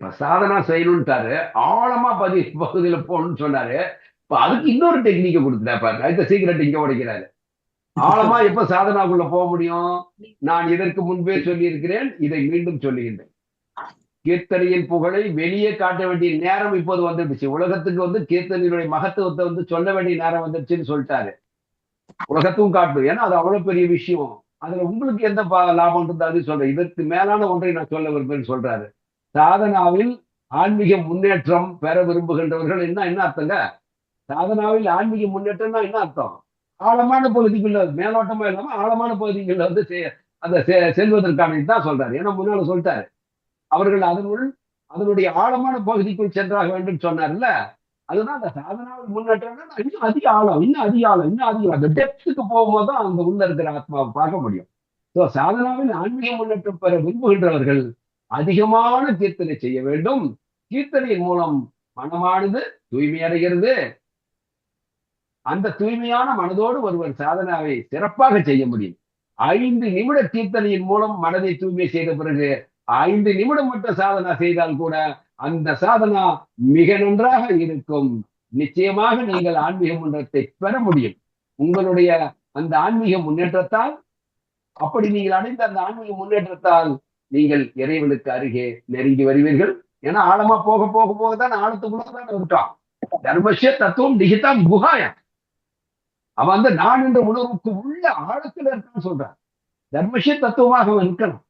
சாதனா செய்யணும்ட்டாரு. ஆழமா பதி பகுதியில போகணும்னு சொன்னாரு. இப்ப அதுக்கு இன்னொரு டெக்னிக்கை கொடுத்துட்டாரு அடுத்த சீக்கிரட் இங்க உடைக்கிறாரு. ஆழமா எப்ப சாதனாக்குள்ள போக முடியும்? நான் இதற்கு முன்பே சொல்லி இருக்கிறேன் இதை மீண்டும் சொல்லுகின்றேன். கீர்த்தனையின் புகழை வெளியே காட்ட வேண்டிய நேரம் இப்போது வந்துடுச்சு. உலகத்துக்கு வந்து கீர்த்தனையுடைய மகத்துவத்தை வந்து சொல்ல வேண்டிய நேரம் வந்துடுச்சுன்னு சொல்லிட்டாரு. உலகத்துக்கும் காட்டும் ஏன்னா அது அவ்வளவு பெரிய விஷயம். அதுல உங்களுக்கு எந்த லாபம் இருந்தாது சொல்றேன். இதற்கு மேலான ஒன்றை நான் சொல்ல விரும்புறேன்னு சொல்றாரு. சாதனாவில் ஆன்மீக முன்னேற்றம் பெற விரும்புகின்றவர்கள் என்ன என்ன அர்த்தங்க? சாதனாவில் ஆன்மீக முன்னேற்றம்னா என்ன அர்த்தம்? ஆழமான பகுதிக்குள்ள மேலோட்டமா இல்லாம ஆழமான பகுதிக்குள்ள வந்து அந்த செ- செல்வதற்கான இதுதான் சொல்றாரு. ஏன்னா முன்னால சொல்லிட்டாரு. அவர்கள் அதனுள் அதனுடைய ஆழமான பகுதிக்குள் சென்றாக வேண்டும் சொன்னார்ல. அதுதான் அந்த சாதனாவில் முன்னேற்றம்னா இன்னும் அதிக ஆழம் இன்னும் அதிக ஆழம் இன்னும் அதிக ஆழம். அந்த டெப்த்துக்கு போகும்போது தான் அந்த உள்ள இருக்கிற ஆத்மாவை பார்க்க முடியும். ஸோ சாதனாவில் ஆன்மீக முன்னேற்றம் பெற விரும்புகின்றவர்கள் அதிகமான கீர்த்தனை செய்ய வேண்டும். கீர்த்தனையின் மூலம் மனமானது தூய்மை அடைகிறது. அந்த தூய்மையான மனதோடு ஒருவர் சாதனாவை சிறப்பாக செய்ய முடியும். ஐந்து நிமிட கீர்த்தனையின் மூலம் மனதை தூய்மை செய்த பிறகு ஐந்து நிமிடம் மட்டும் சாதனா செய்தால் கூட அந்த சாதனா மிக நன்றாக இருக்கும். நிச்சயமாக நீங்கள் ஆன்மீக முன்னேற்றத்தை பெற முடியும். உங்களுடைய அந்த ஆன்மீக முன்னேற்றத்தால் அப்படி நீங்கள் அடைந்த அந்த ஆன்மீக முன்னேற்றத்தால் நீங்கள் இறைவனுக்கு அருகே நெருங்கி வருவீர்கள். ஏன்னா ஆழமா போக போக போக தான் ஆழத்துக்குள்ள விட்டான் தர்மசிய தத்துவம் நிகிதா குகாயம் அவன் வந்து நான் என்ற உணர்வுக்கு உள்ள ஆழத்துல இருக்கான்னு சொல்றான். தர்மசிய தத்துவமாக அவன் இருக்கணும்.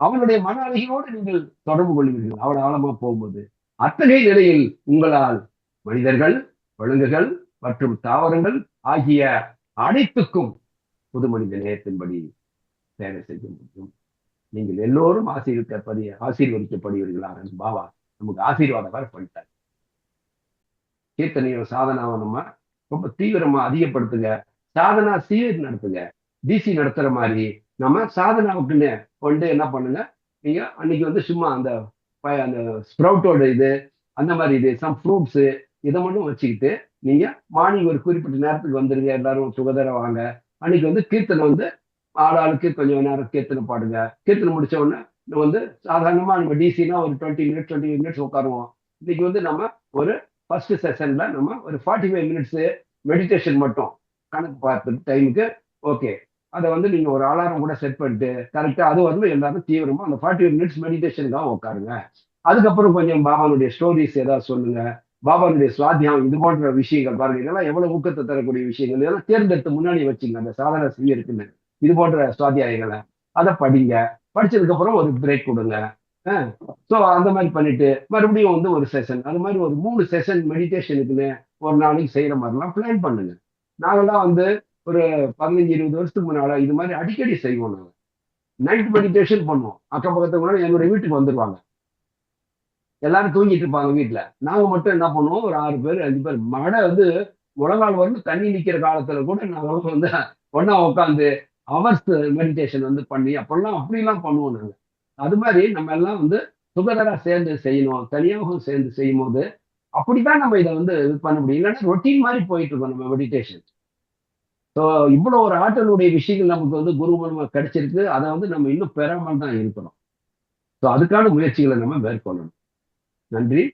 அவனுடைய மன அழகியோடு நீங்கள் தொடர்பு கொள்வீர்கள். அவன் ஆழமா போகும்போது அத்தகைய நிலையில் உங்களால் மனிதர்கள் விலங்குகள் மற்றும் தாவரங்கள் ஆகிய அனைத்துக்கும் புது மனித நேயத்தின்படி சேவை செய்ய முடியும். நீங்கள் எல்லோரும் ஆசீர்விக்கப்படி என்று பாபா நமக்கு ஆசீர்வாதம் வர பண்ணிட்டார் கீர்த்தனையோட சாதனாவை நம்ம ரொம்ப தீவிரமா அதிகப்படுத்துங்க. சாதனா சீர் நடத்துங்க. டிசி நடத்துற மாதிரி நம்ம சாதனாவுக்குன்னு கொண்டு என்ன பண்ணுங்க? நீங்க அன்னைக்கு வந்து சும்மா அந்த அந்த ஸ்ப்ரவுட்டோட இது அந்த மாதிரி இது சம் ஃப்ரூட்ஸ் இதை மட்டும் வச்சுக்கிட்டு நீங்க மார்னிங் ஒரு குறிப்பிட்ட நேரத்துக்கு வந்துருங்க. எல்லாரும் சுகதர வாங்க. அன்னைக்கு வந்து கீர்த்தனை வந்து ஆளாளுக்கு கொஞ்சம் நேரம் கீர்த்தனை பாடுங்க. கீர்த்தனை முடிச்ச உடனே நம்ம வந்து சாதாரணமா நம்ம டிசினா ஒரு டுவெண்ட்டி மினிட்ஸ் டுவெண்ட்டி மினிட்ஸ் உட்காருவோம். இன்னைக்கு வந்து நம்ம ஒரு ஃபர்ஸ்ட் செஷன்ல நம்ம ஒரு ஃபார்ட்டி ஃபைவ் மினிட்ஸ் மெடிடேஷன் மட்டும். கணக்கு பார்த்து டைமுக்கு ஓகே அதை வந்து நீங்க ஒரு அலாரம் கூட செட் பண்ணிட்டு கரெக்டா அது வந்து எல்லாரும் தீவிரமா அந்த ஃபார்ட்டி ஃபைவ் மினிட்ஸ் மெடிடேஷனுக்காக உட்காருங்க. அதுக்கப்புறம் கொஞ்சம் பாபானுடைய ஸ்டோரிஸ் ஏதாவது சொல்லுங்க. பாபானுடைய சுவாத்தியம் இது போன்ற விஷயங்கள் பாருங்க. இதெல்லாம் எவ்வளவு ஊக்கத்தை தரக்கூடிய விஷயங்கள்? இதெல்லாம் தேர்ந்தெடுத்து முன்னாடி வச்சுங்க. அந்த சாதாரண செய்ய இருக்குன்னு இது போன்ற சுவாத்தியாயங்களை. அதை படிங்க. படிச்சதுக்கு அப்புறம் ஒரு பிரேக் கொடுங்க. ஸோ அந்த மாதிரி பண்ணிட்டு மறுபடியும் வந்து ஒரு செஷன் அது மாதிரி ஒரு மூணு செஷன் மெடிடேஷனுக்குன்னு ஒரு நாளைக்கு செய்யற மாதிரிலாம் பிளான் பண்ணுங்க. நாங்கெல்லாம் வந்து ஒரு பதினஞ்சு இருபது வருஷத்துக்கு முன்னால இது மாதிரி அடிக்கடி செய்வோம் நாங்கள் நைட் மெடிடேஷன் பண்ணுவோம். அக்கம் பக்கத்துக்கு முன்னாடி என்னுடைய வீட்டுக்கு வந்துருவாங்க. எல்லாரும் தூங்கிட்டு இருப்பாங்க வீட்டுல நாங்க மட்டும் என்ன பண்ணுவோம்? ஒரு ஆறு பேர் அஞ்சு பேர். மழை வந்து முழங்கால் வந்து தண்ணி நிக்கிற காலத்துல கூட நாங்க வந்து ஒன்னா உட்காந்து அவர்ஸ் மெடிடேஷன் வந்து பண்ணி அப்பெல்லாம் அப்படிலாம் பண்ணுவோம் நாங்கள் அது மாதிரி நம்ம எல்லாம் வந்து சுகதராக சேர்ந்து செய்யணும் தனியாகவும் சேர்ந்து செய்யும் போது அப்படித்தான் நம்ம இதை வந்து இது பண்ண முடியும். இல்லைன்னா ரொட்டீன் மாதிரி போயிட்டு இருக்கோம் நம்ம மெடிடேஷன் ஸோ இவ்வளோ ஒரு ஆற்றலுடைய விஷயங்கள் நமக்கு வந்து குரு மூலமாக கிடைச்சிருக்கு. அதை வந்து நம்ம இன்னும் பெறாமல் தான் இருக்கணும். ஸோ அதுக்கான முயற்சிகளை நம்ம மேற்கொள்ளணும். நன்றி.